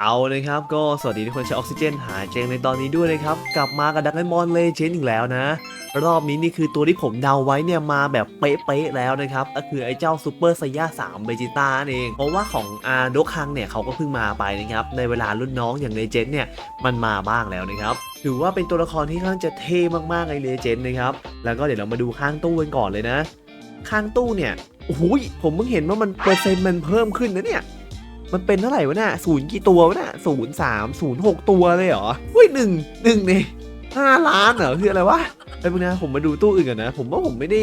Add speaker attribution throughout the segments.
Speaker 1: เอาเลยครับก็สวัสดีทุกคนใช้ออกซิเจนหายเจงในตอนนี้ด้วยนะครับ กลับมากับดักไอมอนเลเจนอีกแล้วนะ รอบนี้นี่คือตัวที่ผมเดาไว้เนี่ยมาแบบเป๊ะๆแล้วนะครับ ก็คือไอ้เจ้าซูเปอร์ไซย่า3เบจิต้านั่นเอง เพราะว่าของอาโดคังเนี่ยเขาก็เพิ่งมาไปนะครับ ในเวลารุ่นน้องอย่างเลเจนเนี่ยมันมาบ้างแล้วนะครับถือว่าเป็นตัวละครที่ค่อนข้างจะเท่มากๆในเลเจนนะครับแล้วก็เดี๋ยวเรามาดูข้างตู้กันก่อนเลยนะ ข้างตู้เนี่ยโอ้ยผมเพิ่งเห็นว่ามันเปอร์เซ็นต์มันเพิ่มขึ้นนะเนี่ย มันเป็นเท่าไหร่วะเนี่ยศูนย์กี่ตัววะเนี่ยศูนย์สามศูนย์หกตัวเลยเหรอเฮ้ยหนึ่งหนึ่งเนี่ยห้าล้านเหรอคืออะไรวะไอ้พวกนะผมมาดูตู้อื่นกันนะ ผมว่าผมไม่ได้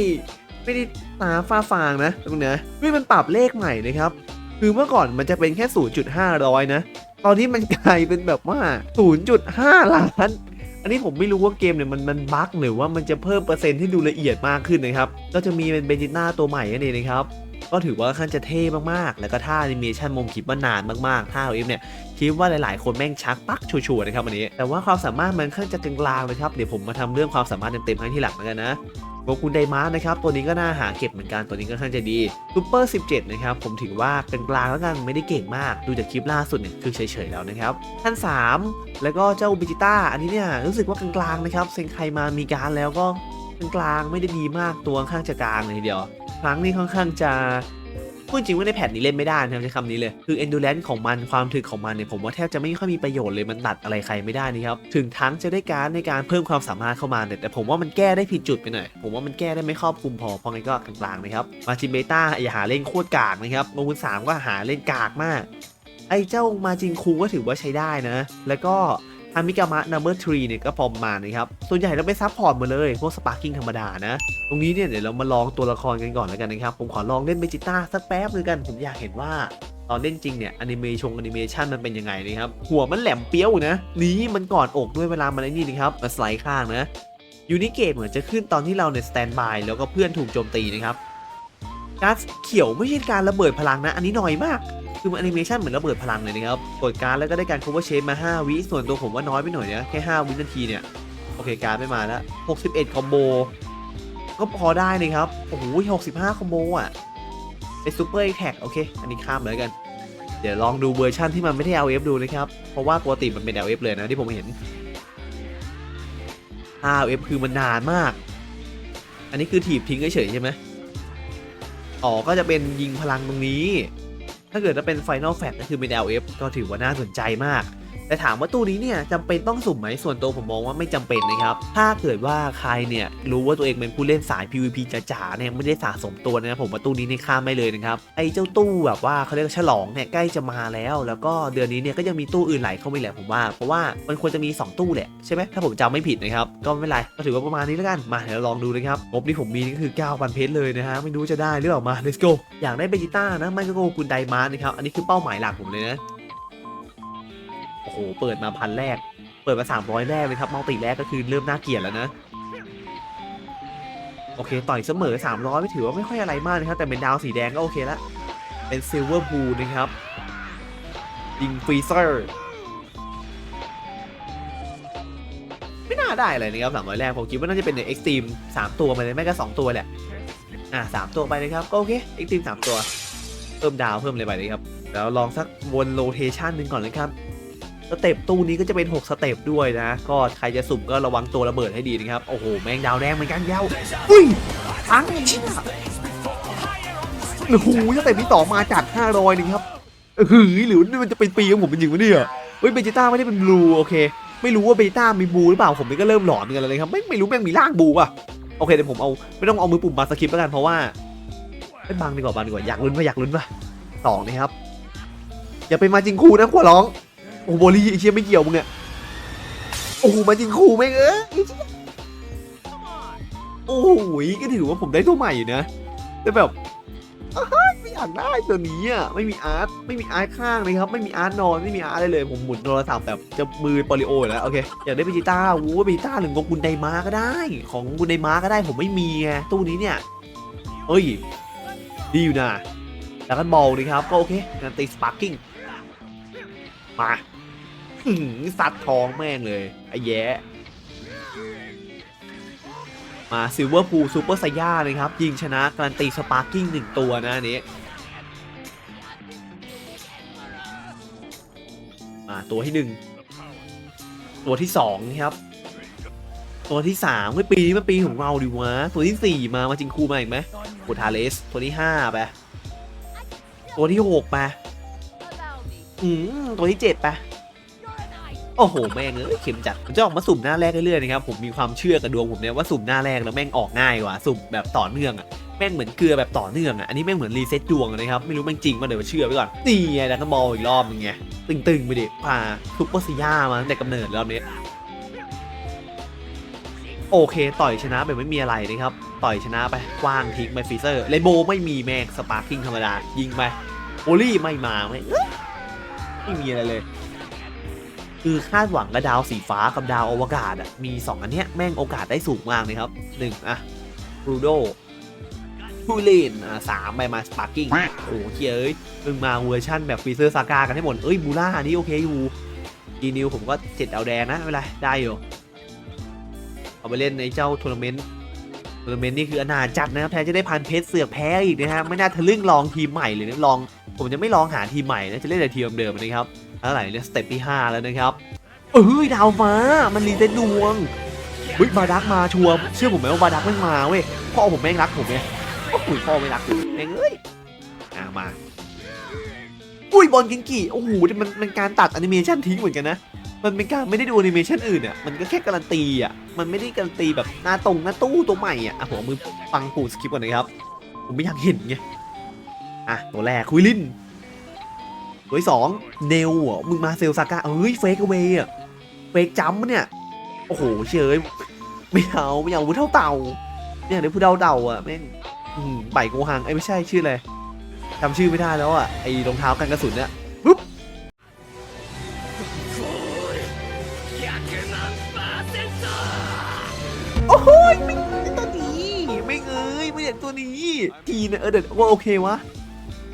Speaker 1: ไม่ได้ตาฟ้าฟางนะไอ้พวกนะเฮ้ยมันปรับเลขใหม่นะครับคือเมื่อก่อนมันจะเป็นแค่ 0.500 นะ ตอนนี้มันกลายเป็นแบบว่า 0.5 ล้าน อันนี้ผมไม่รู้ว่าเกมเนี่ยมันมันบั๊กหรือว่ามันจะเพิ่มเปอร์เซ็นต์ที่ดูละเอียดมากขึ้นนะครับ ก็จะมีเป็นเบจิต้าตัวใหม่นั่นเองนะครับ ก็ถือว่าค่อนข้างจะเท่มากๆ แล้วก็ท่าแอนิเมชันมงคิดว่านานมากๆท่าเอฟเนี่ยคิดว่าหลายๆ คนแม่งชักปักชัวร์ๆนะครับวันนี้ แต่ว่าความสามารถมันค่อนข้างจะกลางๆเลยครับ เดี๋ยวผมมาทำเรื่องความสามารถเต็มๆให้ที่หลังแล้วกันนะโกกุนไดมาร์นะครับ ตัวนี้ก็น่าหาเก็บเหมือนกัน ตัวนี้ก็ค่อนข้างจะดีซูเปอร์ 17 นะครับ ผมถือว่าเป็นกลางแล้วกันไม่ได้เก่งมาก ดูจากคลิปล่าสุดเนี่ยคือเฉยๆแล้วนะครับท่าน 3 แล้วก็เจ้าบิจิต้า อันนี้เนี่ยรู้สึกว่ากลางๆนะครับ เซนไคมามีการแล้วก็ กลางๆไม่ได้ดีมากตัวค่อนข้างจะกลางเลยทีเดียวครั้งนี้ค่อนข้างจะพูดจริงว่าในแผ่นนี้เล่นไม่ได้นะครับใช้คำนี้เลย คือ endurance ของมันความถึกของมันเนี่ยผมว่าแทบจะไม่ค่อยมีประโยชน์เลยมันตัดอะไรใครไม่ได้นี่ครับ ถึงทั้งจะได้การในการเพิ่มความสามารถเข้ามาแต่ผมว่ามันแก้ได้ผิดจุดไปหน่อย ผมว่ามันแก้ได้ไม่ครอบคลุมพอเพราะงั้นก็กลางๆนะครับ มาจินเบต้าอย่าหาเล่นโคตรกากนะครับโมกุนสามก็หาเล่นกากมากไอ้เจ้ามาจินคูก็ถือว่าใช้ได้นะ แล้วก็ อามิกามะ number three เนี่ยก็พอระมานะครับ ส่วนใหญ่เราไปซับพอร์ตมาเลย พวกสปาร์กิ้งธรรมดานะ ตรงนี้เนี่ยเดี๋ยวเรามาลองตัวละครกันก่อนแล้วกันนะครับ ผมขอลองเล่นเบจิต้าสักแป๊บนึงกัน ผมอยากเห็นว่าตอนเล่นจริงเนี่ยแอนิเมชงอนิเมชันมันเป็นยังไงนะครับ หัวมันแหลมเปี้ยวนะ นี้มันกอดอกด้วยเวลามันไอ้นี่นะครับมาสไลด์ข้างนะยูนิเกตเหมือนจะขึ้นตอนที่เราเนี่ยสแตนบายแล้วก็เพื่อนถูกโจมตีนะครับ การดเขียวไม่ใช่การระเบิดพลังนะ อันนี้น้อยมาก คือมันแอนิเมชันเหมือนระเบิดพลังเลยนะครับกดการดแล้วก็ได้การ cover shape มา 5 วิส่วนตัวผมว่าน้อยไปหน่อยนะแค่ 5 วินาทีเนี่ย โอเคการดไม่มาแล้ว 61 คอมโบ ก็พอได้นะครับ โอ้โห65 คอมโบอะเป็นซูเปอร์แท็กโอเค อันนี้ข้ามเลยกัน เดี๋ยวลองดูเวอร์ชันที่มันไม่ได้ LF ดูนะครับ เพราะว่าปกติมันเป็น LF เลยนะที่ผมเห็น 5F คือมันนานมาก อันนี้คือถีบทิ้งเฉยใช่ไหม อ๋อก็จะเป็นยิงพลังตรงนี้ ถ้าเกิดจะเป็น Final f a t ก็คือเป็น LF ก็ถือว่าน่าสนใจมาก แต่ถามว่าตู้นี้เนี่ยจำเป็นต้องสุ่มไหมส่วนตัวผมมองว่าไม่จำเป็นนะครับ ถ้าเกิดว่าใครเนี่ยรู้ว่าตัวเองเป็นผู้เล่นสาย PVP จ๋าๆเนี่ยไม่ได้สะสมตัวนะผมว่าตู้นี้เนี่ยข้ามไม่เลยนะครับไอ้เจ้าตู้แบบว่าเขาเรียกฉลองเนี่ยใกล้จะมาแล้ว แล้วก็เดือนนี้เนี่ยก็ยังมีตู้อื่นไหลเข้ามาแหละผมว่า เพราะว่ามันควรจะมี 2 ตู้แหละใช่ไหมถ้าผมจำไม่ผิดนะครับก็ไม่เป็นไรก็ถือว่าประมาณนี้แล้วกันมาเดี๋ยวลองดูนะครับงบที่ผมมีนี่ก็คือ 9,000 เพชรเลยนะฮะไม่รู้จะได้หรือเปล่ามา let's go อยากได้เบจิต้านะไม่ก็โกกุนไดมาร์นะครับอันนี้คือเป้าหมายหลักผมเลยนะ โอ้โห เปิดมาพันแรก เปิดมา300แรกเลยครับมัลติแรกก็คือเริ่มน่าเกลียดแล้วนะ โอเค ต่อยเสมอ300ไม่ถือว่าไม่ค่อยอะไรมากนะครับ แต่เป็นดาวสีแดงก็โอเคละ เป็นซิลเวอร์บูนะครับ ยิงฟรีเซอร์ไม่น่าได้อะไรนะครับ300แรก ผมคิดว่าน่าจะเป็นในเอ็กซ์ตรีม3ตัวมาเลยไม่ก็2ตัวแหละ อะ3ตัวไปเลยครับ ก็โอเคเอ็กซ์ตรีม3ตัว เพิ่มดาวเพิ่มเลยไปเลยครับแล้วลองสักวนโลเทชันหนึ่งก่อนเลยครับ สเต็ปตู้นี้ก็จะเป็น 6 สเต็ปด้วยนะ ก็ใครจะสุ่มก็ระวังตัวระเบิดให้ดีนะครับ โอ้โห แมงดาวแดงเหมือนกันยาวอุ้ยทั้งเชี่ยโอ้โหสเต็ปที่ต่อมาจัด500นึงครับเออหือหรือนี่มันจะเป็นปีของผมเป็นจริงวะเนี่ยเฮ้ยเบจิต้าไม่ได้เป็นบลูโอเค ไม่รู้ว่าเบจิต้ามีบลูหรือเปล่าผมนี่ก็เริ่มหลอนเหมือนกันเลยครับ ไม่ไม่รู้แม่งมีร่างบลูป่ะโอเคเดี๋ยวผมเอาไม่ต้องเอามือปุ่มบังสคริปต์แล้วกันเพราะว่าไม่บังดีกว่าบังดีกว่าอยากลุ้นป่ะอยากลุ้นป่ะสองนะครับอย่าไปมาจริงคูนะขวร้อง โอ้โบลี่ไอ้เชี่ยไม่เกี่ยวมึงอะโอ้โหมาจริงคูแม่งเอ้ยโอ้โหก็ถือว่าผมได้ตัวใหม่นะแต่แบบอยไม่อยากได้ตัวนี้อะไม่มีอาร์ตไม่มีอาร์ตข้างเลยครับ ไม่มีอาร์ตนอนไม่มีอาร์ตอะไรเลยผมหมุนโทรศัพท์แบบจะมือปลิโออยู่แล้วโอเคอยากได้เบจิต้าวูเบจิต้าหรือของกุนไดมาก็ได้ ของกุนไดมาก็ได้ผมไม่มีไงตู้นี้เนี่ยเอ้ยดีอยู่นะแล้วกันบอลดีครับก็โอเคงานตีสปาร์กิ้งมา หืมซัดทองแม่งเลยไอ้แย่มาซิลเวอร์พูลซูเปอร์ไซย่าเลยครับ ยิงชนะการันตีสปาร์กิ้งหนึ่งตัวนะอันนี้มาตัวที่หนึ่งตัวที่สองนะครับ ตัวที่สามเมื่อปีนี้เมื่อปีของเราดิวะ ตัวที่สี่มามาจิงคูมาอีกไหมโคทาเลส ตัวที่ห้าไปตัวที่หกไปอืมตัวที่เจ็ดไป อ้โหแม่งเอ้ยเข็มจัดมันจะออกมาสุ่มหน้าแรกเรื่อยๆนะครับผมมีความเชื่อกับดวงผมเนี่ยว่าสุ่มหน้าแรกแล้วแม่งออกง่ายกว่าสุ่มแบบต่อเนื่องอะแม่งเหมือนเกลือแบบต่อเนื่องอะอันนี้แม่งเหมือนรีเซ็ตดวงนะครับไม่รู้แม่งจริงมาเดี๋ยวเชื่อไปก่อน นี่ไงดักกบอลอีกรอบนึงไงตึงๆไปดิพาซุปเปอซีย่ามาตั้งแต่กำเนิดรอบนี้โอเค ต่อยชนะแบบไม่มีอะไรนะครับ ต่อยชนะไปกว้างทิ้งไปฟีเซอร์เรนโบไม่มีแม็กสปาร์กิ้งธรรมดายิงไปโอลี่ไม่มาไม่ไม่มีอะไรเลย คือคาดหวังกับดาวสีฟ้ากับดาวอวกาศอะมี 2 อันเนี้ยแม่งโอกาสได้สูงมากเลยครับ 1 อะรูโดผู้เล่นอะสามไปมาสปาร์กิ้งโอ้โหเฮ้ยเอ้ยมึงมาเวอร์ชั่นแบบฟีเซอร์ซากากันให้หมด เอ้ยบูล่าอันนี้โอเคอยู่กีนิวผมก็เจ็ดเอาแดงนะไม่เป็นไรได้อยู่ เอาไปเล่นในเจ้าทัวร์นาเมนต์ทัวร์นาเมนต์นี่คืออนาจัดนะครับแทนจะได้พันเพชรเสือกแพ้อีกนะฮะไม่น่าทะลึ่งลองทีมใหม่เลยนะลอง ผมจะไม่ลองหาทีมใหม่นะจะเล่นแต่ทีมเดิมนะครับ เท่าไหร่เนี่ยสเต็ปที่ 5 แล้วนะครับเอ้ยดาวมา มันรีเซ็ตดวงเฮ้ยบาดักมาชัวร์เชื่อผมไหมว่าบาดักไม่มาเว้ยพ่อผมแม่งรักผมไงโอ้โหพ่อไม่รักผมแม่งเอ้ยอะมาอุ้ยบอลกิงกี้โอ้โหมันมันการตัดแอนิเมชันทิ้งเหมือนกันนะมันเป็นการไม่ได้ดูแอนิเมชันอื่นอะมันก็แค่การันตีอะมันไม่ได้การันตีแบบหน้าตรงหน้าตู้ตัวใหม่อะอะผมมือฟังปูสคริปก่อนนะครับผมไม่อยากเห็นไงอะตัวแรกคุยลิน ตัวที่สองเนลอะมึงมาเซลซาก้าเอ้ยเฟกเวย์อะเฟกจัมเนี่ย โอ้โหเฉยไม่เอาไม่เอาผู้เท่าเต่า เนี่ยเดี๋ยวผู้เท่าเต่าอะแม่งอืมใบโกหังไอ้ไม่ใช่ชื่ออะไรจำชื่อไม่ได้แล้วอะไอ้รองเท้ากันกระสุนเนี่ยปุ๊บโอ้โหไม่ไม่ตัวนี้ไม่เอ้ยไม่อยากตัวนี้ ทีนะเออเดี๋ยวว่าโอเควะ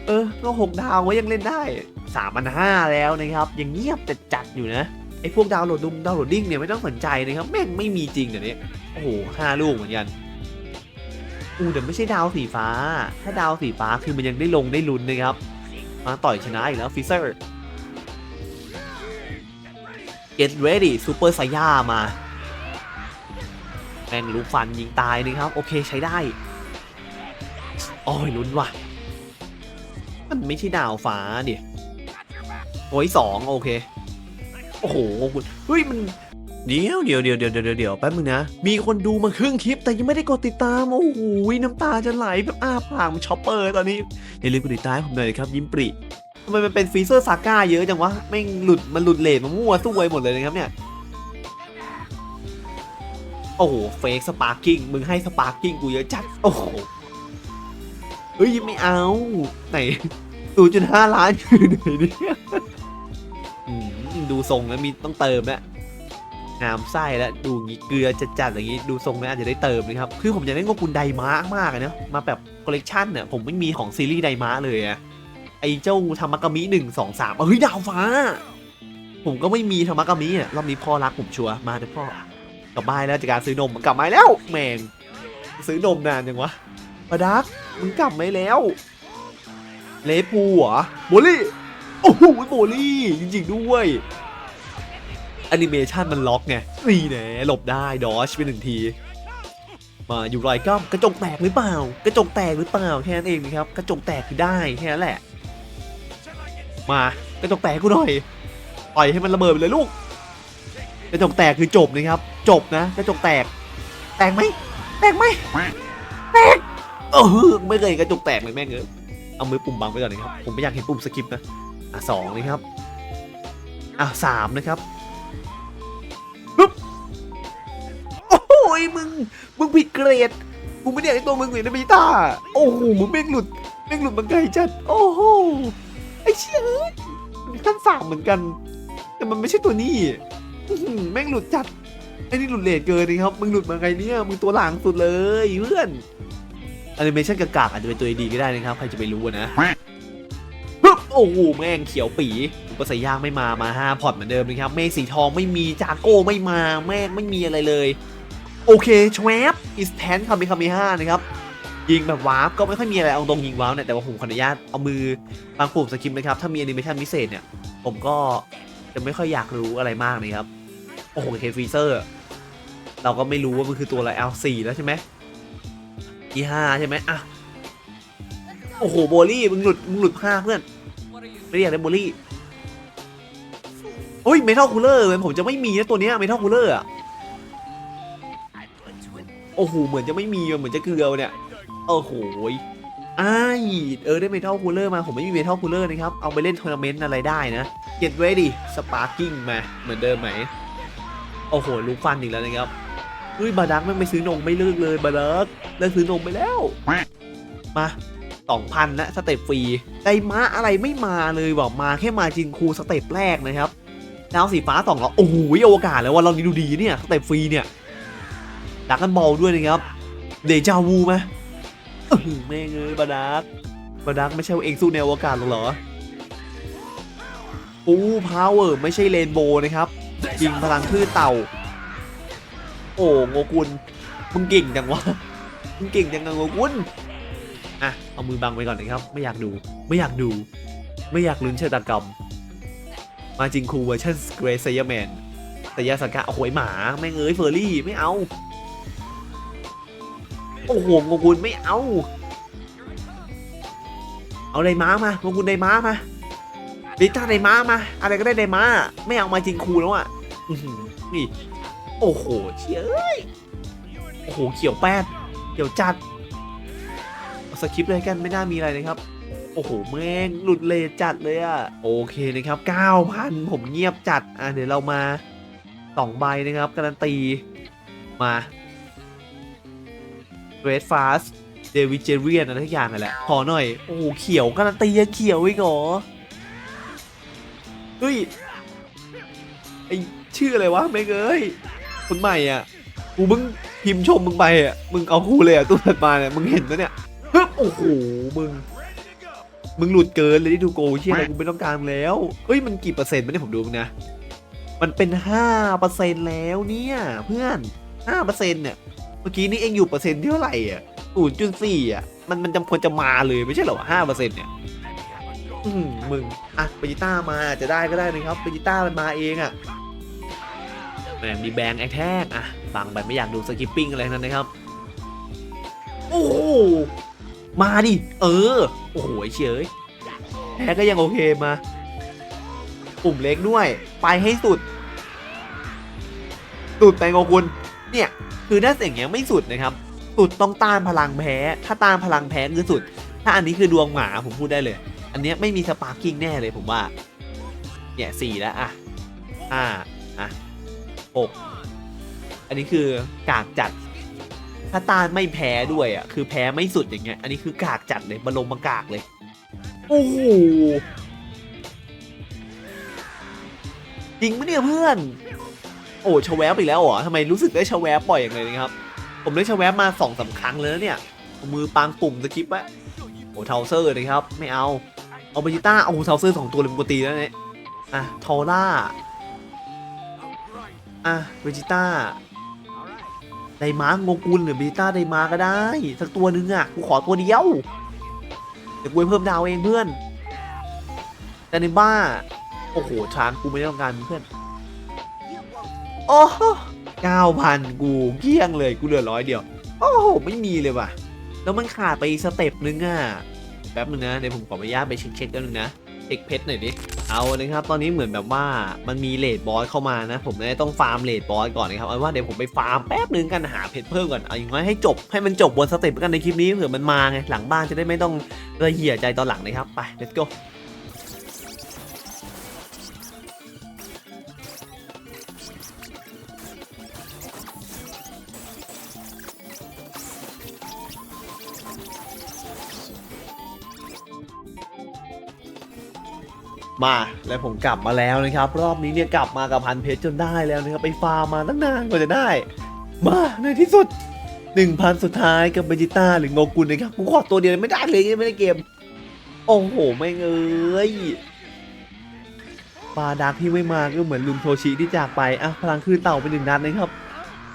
Speaker 1: เออก็หกดาวไว้ยังเล่นได้ สามพันห้าแล้วนะครับยังเงียบแต่จัดอยู่นะไอ้พวกดาวน์โหลดดุมดาวน์โหลดดิ้งเนี่ยไม่ต้องสนใจนะครับแม่งไม่มีจริงเดี๋ยวนี้โอ้โหห้าลูกเหมือนกันอู้แต่ไม่ใช่ดาวสีฟ้า ถ้าดาวสีฟ้าคือมันยังได้ลงได้ลุ้นนะครับ มาต่อยชนะอีกแล้วฟิเซอร์ get ready ซูเปอร์ไซย่ามาแม่งลูกฟันยิงตายนะครับ โอเคใช้ได้โอ้ยลุ้นว่ะ มันไม่ใช่ดาวฟ้าดิ โอ้ยสองโอเค โอ้โหคุณเฮ้ยมันเดี๋ยวเดี๋ยวเดี๋ยวเดี๋ยวเดี๋ยวเดี๋ยวแป๊บนึงนะ มีคนดูมาครึ่งคลิปแต่ยังไม่ได้กดติดตาม โอ้โหน้ำตาจะไหลแบบอ้าปากมันช็อปเปอร์ตอนนี้อย่าลืมกดติดตามให้ผมหน่อยครับยิ้มปริทำไมมันเป็นฟีเซอร์ซาก้าเยอะจังวะแม่งหลุดมันหลุดเลทมามั่วสู้ไวหมดเลยนะครับเนี่ยโอ้โหเฟกสปาร์กิ้งมึงให้สปาร์กิ้งกูเยอะจัดโอ้โหเฮ้ยไม่เอาไหนตูจุดห้าล้านอยู่ไหนเนี่ย ดูทรงแล้วมีต้องเติมแล้วน้ำไส้แล้วดูงี้เกลือจัดๆอย่างงี้ดูทรงแล้วอาจจะได้เติมนะครับคือผมอยากได้งบกุลไดมาร์กมากเนาะมาแบบคอลเลกชันเนี่ยผมไม่มีของซีรีส์ไดมาร์เลยอะไอเจ้าธรรมกามิหนึ่งสองสามเฮ้ยดาวฟ้า ผมก็ไม่มีธรรมกามิอะรอบนี้พ่อรักผมชัวร์มาเถอะพ่อกลับบ้านแล้วจากการซื้อนมกลับมาแล้วแมงซื้อนมนานจังวะปาดักมึงกลับมาแล้ว เลปูเหรอโบลี่โอ้โหโบลี่จริงๆด้วย แอนิเมชันมันล็อกไงนี่แน่หลบได้ดอชไปหนึ่งที มาอยู่รอยก้ากระจกแตกหรือเปล่า กระจกแตกหรือเปล่าแค่นั้นเองนะครับกระจกแตกคือได้แค่นั้นแหละ มากระจกแตกกูหน่อยปล่อยให้มันระเบิดไปเลยลูกกระจกแตกคือจบนะครับ จบนะกระจกแตก แตกไหมแตกไหมแตกเออไม่เคยกระจกแตกเลยแม่งเออเอามือปุ่มบังไปก่อนนะครับผมไม่อยากเห็นปุ่มสกิปนะอะสองนะครับอะสามนะครับ โอ้มึง มึงผิดเกรดกูไม่ได้อยากให้ตัวมึงเหมือนในบีต้า โอ้โหมึงแม่งหลุดแม่งหลุดมาไกลจัด โอ้โห ไอ้เชี่ยเอ้ยมันขั้นสามเหมือนกัน แต่มันไม่ใช่ตัวนี้แม่งหลุดจัด ไอ้นี่หลุดเลทเกินนะครับ มึงหลุดมาไงเนี่ย มึงตัวหลังสุดเลยเพื่อนแอนิเมชันกากๆอาจจะเป็นตัวดีก็ได้นะครับ ใครจะไปรู้นะฮึบโอ้โหแม่งเขียวปีอุปสรรคย่างไม่มา มาห้าพอร์ตเหมือนเดิมนะครับ เมฆสีทองไม่มีจาโก้ไม่มา แม่งไม่มีอะไรเลย โอเคชวบอิสแทนคามิคามิห้านะครับยิงแบบวาร์ปก็ไม่ค่อยมีอะไรเอาตรงยิงวาร์ปเนี่ยแต่ว่าผมขออนุญาตเอามือบางปุ่มสกิปนะครับถ้ามีแอนิเมชันพิเศษเนี่ย ผมก็จะไม่ค่อยอยากรู้อะไรมากนะครับ โอ้โหเคฟีเซอร์ เราก็ไม่รู้ว่ามันคือตัวอะไร L4 แล้วใช่ไหม E5 ใช่ไหมอะโอ้โหโบลี่มึงหลุดมึงหลุดผ้าเพื่อนไม่ได้อยากได้โบลี่โอ้ยเมทัลคูลเลอร์ผมจะไม่มีนะตัวเนี้ยเมทัลคูลเลอร์อะ โอ้โหเหมือนจะไม่มีอะเหมือนจะเกลือเนี่ยโอ้โหอ้ายเออได้เมทัลคูลเลอร์มาผมไม่มีเมทัลคูลเลอร์นะครับ เอาไปเล่นทัวร์นาเมนต์อะไรได้นะเก็ตไว้ดิสปาร์กิ้งมาเหมือนเดิมไหมโอ้โหลูกฟันอีกแล้วนะครับเฮ้ยบาดักไม่ไม่ซื้อนมไม่เลิกเลยบาดักเลิกซื้อนมไปแล้ว มาสองพันนะสเต็ปฟรีไดม้าอะไรไม่มาเลยบอกมาแค่มาจินคูสเต็ปแรกนะครับดาวสีฟ้าสองแล้วโอ้โหอวกาศแล้วว่าเรานี่ดูดีเนี่ยสเต็ปฟรีเนี่ย ดักกันบอลด้วยนะครับ เดจาวูไหมแม่งเอ้ยบาดักบาดักไม่ใช่เองสู้ในอวกาศหรอกเหรอปูพาวเวอร์ไม่ใช่เรนโบว์นะครับยิงพลังคลื่นเต่า โอ้โงกุลมึงเก่งจังวะมึงเก่งจังนะโงกุลอะเอามือบังไว้ก่อนนะครับ ไม่อยากดูไม่อยากดู ไม่อยากลุ้นชะตากรรม มาจริงคูเวอร์ชันเกรซเซยแมนแต่ยาสังกะโอ้โหหมา แม่งเอ้ยเฟอร์รี่ไม่เอา โอ้โหโงกุลไม่เอา เอาไดม้ามาโงกุลไดม้ามาดิต้าไดม้ามา อะไรก็ได้ไดม้า ไม่เอามาจริงคูแล้วอะนี่ โอ้โหเชี่ยเอ้ยโอ้โหเขียวแป๊ดเขียวจัดสคริปต์เลยกันไม่น่ามีอะไรนะครับ โอ้โหแม่งหลุดเลยจัดเลยอะโอเคนะครับ9,000 ผมเงียบจัด อะเดี๋ยวเรามาสองใบนะครับการันตีมา เรดฟาสเดวิเจเรียนอะไรทุกอย่างนั่นแหละ ขอหน่อย โอ้โห เขียวการันตียังเขียวอีกเหรอ เฮ้ย ไอชื่ออะไรวะไม่งเอ้ยคนใหม่อะ กูมึงพิมพ์ชมมึงไปอะ มึงเอาคู่เลยอะตู้ถัดมาเนี่ย มึงเห็นไหมเนี่ยฮึบโอ้โห มึง มึงหลุดเกินเลยที่ดูโกเชี่ยอะไรกูไม่ต้องการมึงแล้ว เฮ้ย มันกี่เปอร์เซ็นต์ไม่ได้ผมดูมึงนะ มันเป็นห้าเปอร์เซ็นต์แล้วเนี่ย เพื่อนห้าเปอร์เซ็นต์เนี่ยเมื่อกี้นี่เองอยู่เปอร์เซ็นต์ที่เท่าไหร่อะศูนย์จุดสี่อะ มันมันจำควรจะมาเลยไม่ใช่เหรอห้าเปอร์เซ็นต์เนี่ยอืมมึง อะเปจิต้ามาจะได้ก็ได้นะครับเปจิต้ามันมาเองอะแหมมีแบงแอคแทกอะฟังไปไม่อยากดูสกิปปิ้งอะไรนั้นนะครับ โอ้โหมาดิ เออ โอ้โหเฉยแพ้ก็ยังโอเคมาปุ่มเล็กด้วย ไปให้สุด สุดไปงกุลเนี่ย คือถ้าอย่างเงี้ยไม่สุดนะครับ สุดต้องต้านพลังแพ้ ถ้าต้านพลังแพ้คือสุด ถ้าอันนี้คือดวงหมาผมพูดได้เลย อันเนี้ยไม่มีสปาร์กิ้งแน่เลยผมว่า เนี่ยสี่แล้วอะห้าอะหกอันนี้คือกากจัด ถ้าต้าลไม่แพ้ด้วยอะคือแพ้ไม่สุดอย่างเงี้ย อันนี้คือกากจัดเลยมาลงมากากเลย โอ้โหจริงปะเนี่ยเพื่อน อ้ชแวบอีกแล้วเหรอทำไมรู้สึกได้ชแวบบ่อยอย่างเลยนะครับ ผมได้ชแวบมาสองสามครั้งเลยนะเนี่ยมือปางปุ่มสกิปไว้โอ้เทาเซอร์นะครับ ไม่เอา เอาเบจิต้าเอาเทาเซอร์สองตัวเลยปกติแล้วเนี่ยอะทอร่าอะเวจิต้าไดมาร์กงกุลหรือเวจิต้าไดมาร์ก็ได้ สักตัวนึงอะกูขอตัวเดียวเดี๋ยวกูเพิ่มดาวเองเพื่อนแต่ในบ้า โอ้โหช้างกูไม่ต้องการเพื่อน โอ้เก้าพันกูเกลี้ยงเลยกูเหลือร้อยเดียว โอ้โหไม่มีเลยว่ะ แล้วมันขาดไปสเต็ปนึงอะแป๊บนึงนะเดี๋ยวผมขออนุญาตไปเช็คเช็คกันนึงนะเช็คเพชรหน่อยดิเอาเลยครับ ตอนนี้เหมือนแบบว่ามันมีเลดบอสเข้ามานะ ผมเลยต้องฟาร์มเลดบอสก่อนนะครับเอาว่าเดี๋ยวผมไปฟาร์มแป๊บนึงกันหาเพชรเพิ่มก่อนเอาอย่างน้อยให้จบให้มันจบบนสเต็ปกันในคลิปนี้เผื่อมันมาไงหลังบ้านจะได้ไม่ต้องระเหี่ยใจตอนหลังนะครับไป let's go มาแล้วผมกลับมาแล้วนะครับ รอบนี้เนี่ยกลับมากับพันเพชรจนได้แล้วนะครับไปฟาร์มมาตั้งนานกว่าจะได้ มาในที่สุด 1,000 สุดท้ายกับเบจิต้าหรือโงกุลนะครับกูขอตัวเดียวไม่ได้เลยไม่ได้เกม โอ้โหไม่เอ้ยปาดักที่ไม่มาก็เหมือนลุงโทชิที่จากไปอะพลังคืนเต่าไปหนึ่งนัดนะครับ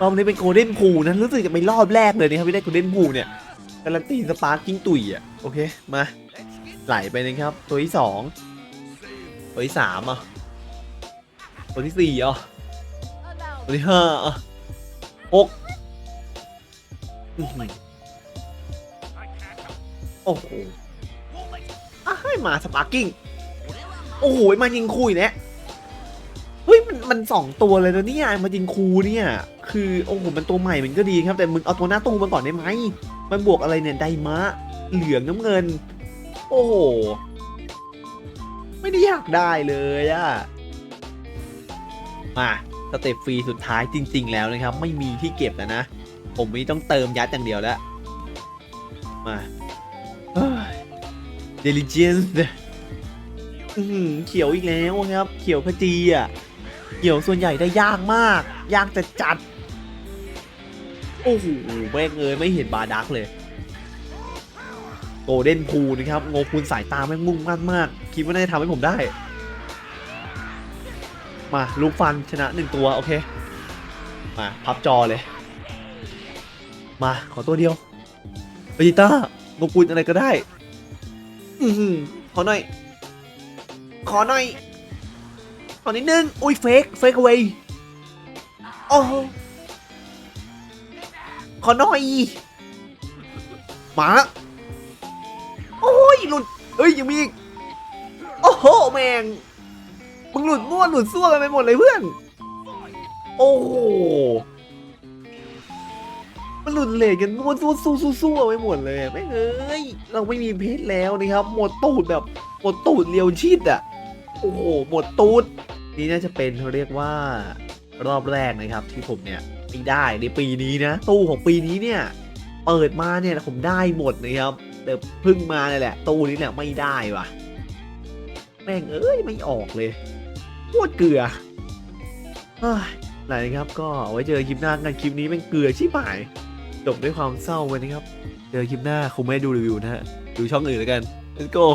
Speaker 1: รอบนี้เป็นโกลเด้นพูนะรู้สึกจะเป็นรอบแรกเลยนะครับที่ได้โกลเด้นพูเนี่ยการันตีสปาร์กิ้งตุยอะโอเคมาไหลไปนะครับตัวที่สอง ตัวที่สามอะตัวที่สี่เหรอตัวที่ห้าอะหกอื้อหือโอ้โหอะให้มาสปาร์กิ้ง โอ้โหมายิงคุยเนี่ยเฮ้ยมันมันสองตัวเลยนะเนี่ยมายิงคูเนี่ย คือโอ้โหมันตัวใหม่มันก็ดีครับแต่มึงเอาตัวหน้าตู้มาก่อนได้ไหมมันบวกอะไรเนี่ยไดมะเหลืองน้ำเงิน โอ้โห ไม่ได้อยากได้เลยอะมาสเต็ปฟรีสุดท้ายจริง ๆ แล้วนะครับ ไม่มีที่เก็บแล้วนะ ผมไม่ต้องเติมยัดอย่างเดียวแล้ว มาเดลิเจนส์เขียวอีกแล้วครับ เขียวขจีอะ เขียวส่วนใหญ่ได้ยากมาก ยากจะจัด โอ้โหแม่งเอยไม่เห็นบาดักเลยโกลเด้นพูนะครับ โงคุณสายตาแม่งมุ่งมั่นมาก คิดว่าน่าจะทำให้ผมได้ มาลูกฟันชนะหนึ่งตัว โอเค มาพับจอเลย มาขอตัวเดียวเบจิต้าโงกุลอะไรก็ได้ อือหือขอหน่อย ขอหน่อย ขอนิดนึง อุ้ยเฟกเฟกเอาไว้โอ้ขอหน่อย มา โอ้ยหลุดเอ้ย ยังมีอีก โอ้โหแมงมึงหลุดมั่วหลุดซั่วกันไปหมดเลยเพื่อน โอ้โห มันหลุดเลทกันมั่วซั่วสู้สู้สู้ไปหมดเลยไม่เอ้ย เราไม่มีเพชรแล้วนะครับ หมดตูดแบบหมดตูดเลียวชิดอะ โอ้โห หมดตูด นี่น่าจะเป็นเขาเรียกว่ารอบแรกนะครับ ที่ผมเนี่ยไม่ได้ในปีนี้นะ ตู้ของปีนี้เนี่ย เปิดมาเนี่ยผมได้หมดนะครับแต่เพิ่งมาเลยแหละ ตู้นี้เนี่ยไม่ได้ว่ะ แม่งเอ้ยไม่ออกเลยโคตรเกลือเฮ้ยไหนครับก็เอาไว้เจอคลิปหน้ากันคลิปนี้แม่งเกลือชิบหายจบด้วยความเศร้าไปนะครับ เจอคลิปหน้าคงไม่ด้ดูรีวิวนะฮะ ดูช่องอื่นแล้วกัน let's go